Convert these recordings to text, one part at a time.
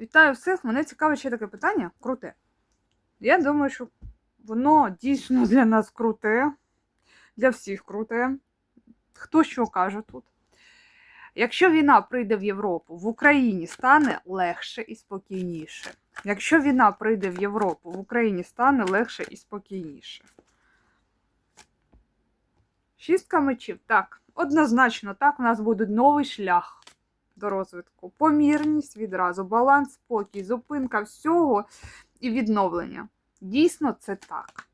Вітаю всіх! Мене цікавить ще таке питання круте. Я думаю, що воно дійсно для нас круте, для всіх круте. Хто що каже тут? Якщо війна прийде в Європу, в Україні стане легше і спокійніше. Якщо війна прийде в Європу, в Україні стане легше і спокійніше. Шістка мечів. Так, однозначно, так, у нас буде новий шлях до розвитку. Помірність відразу, баланс, спокій, зупинка всього і відновлення. Дійсно, це так.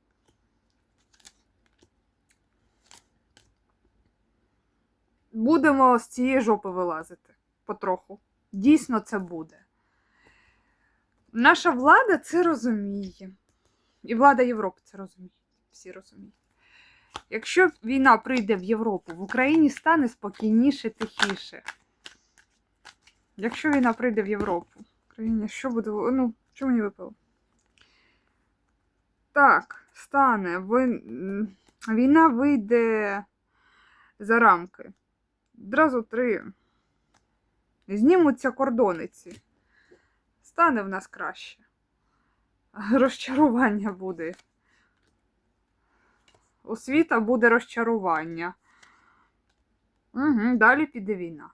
Будемо з цієї жопи вилазити потроху. Дійсно, це буде. Наша влада це розуміє. І влада Європи це розуміє. Всі розуміють. Якщо війна прийде в Європу, в Україні стане спокійніше, тихіше. Якщо війна прийде в Європу, Україні що буде? Ну, що мені випало? Так, стане. Ви... Війна вийде за рамки. Одразу три. Знімуться кордониці. Стане в нас краще. Розчарування буде. Освіта буде розчарування. Угу, далі піде війна.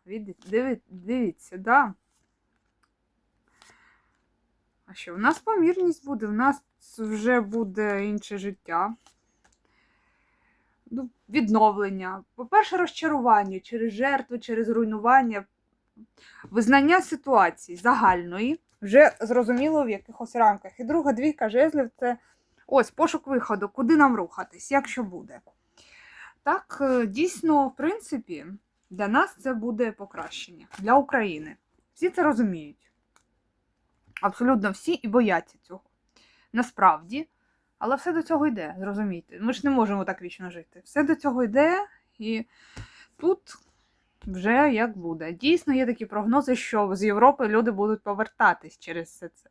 Дивіться, да. А що, у нас помірність буде, у нас вже буде інше життя. Ну, відновлення. По-перше, розчарування через жертви, через руйнування, визнання ситуації загальної, вже зрозуміло в якихось рамках. І друга двійка жезлів це ось пошук виходу, куди нам рухатись, як що буде. Так, е, дійсно, в принципі, для нас це буде покращення для України. Всі це розуміють. Абсолютно всі і бояться цього. Насправді. Але все до цього йде, зрозумійте. Ми ж не можемо так вічно жити. Все до цього йде, і тут вже як буде. Дійсно, є такі прогнози, що з Європи люди будуть повертатись через все це.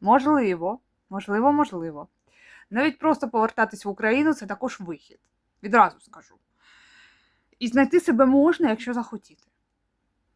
Можливо, можливо, можливо. Навіть просто повертатись в Україну це також вихід. Відразу скажу. І знайти себе можна, якщо захотіти.